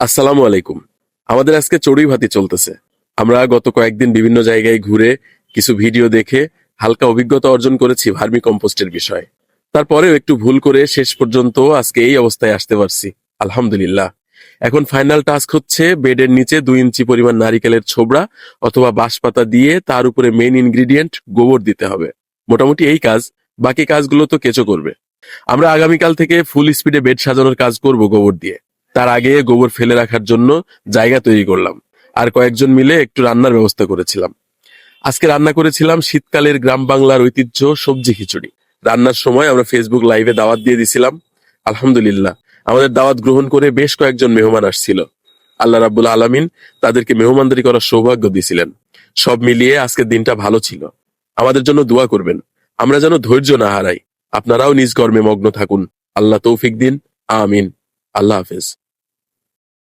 আসসালামু আলাইকুম। আমাদের আজকে চড়ুই ভাতি চলতেছে। আমরা গত কয়েকদিন বিভিন্ন জায়গায় ঘুরে কিছু ভিডিও দেখে হালকা অভিজ্ঞতা অর্জন করেছি ভার্মি কম্পোস্টের বিষয়ে। তারপরেও একটু ভুল করে শেষ পর্যন্ত আজকে এই অবস্থায় আসতে পারছি। আলহামদুলিল্লাহ। এখন ফাইনাল টাস্ক হচ্ছে বেডের নিচে দুই ইঞ্চি পরিমাণ নারিকেলের ছোবড়া অথবা বাঁশপাতা দিয়ে তার উপরে মেইন ইনগ্রিডিয়েন্ট গোবর দিতে হবে। মোটামুটি এই কাজ, বাকি কাজগুলো তো কেঁচো করবে। আমরা আগামীকাল থেকে ফুল স্পিডে বেড সাজানোর কাজ করব গোবর দিয়ে। তার আগে গোবর ফেলে রাখার জন্য জায়গা তৈরি করলাম। আর কয়েকজন মিলে একটু রান্নার ব্যবস্থা করেছিলাম। আজকে রান্না করেছিলাম শীতকালের গ্রাম বাংলার ঐতিহ্য সবজি খিচুড়ি। রান্নার সময় আমরা ফেসবুক লাইভে দাওয়াত দিয়ে দিছিলাম। আলহামদুলিল্লাহ, আমাদের দাওয়াত গ্রহণ করে বেশ কয়েকজন মেহমান আসছিল। আল্লাহ রাব্বুল আলামিন তাদেরকে মেহমানদারি করার সৌভাগ্য দিয়েছিলেন সব মিলিয়ে আজকের দিনটা ভালো ছিল। আমাদের জন্য দোয়া করবেন। আমরা যেন ধৈর্য না হারাই। আপনারাও নিজ কর্মে মগ্ন থাকুন। আল্লাহ তৌফিক দিন। আমিন। আল্লাহ হাফেজ।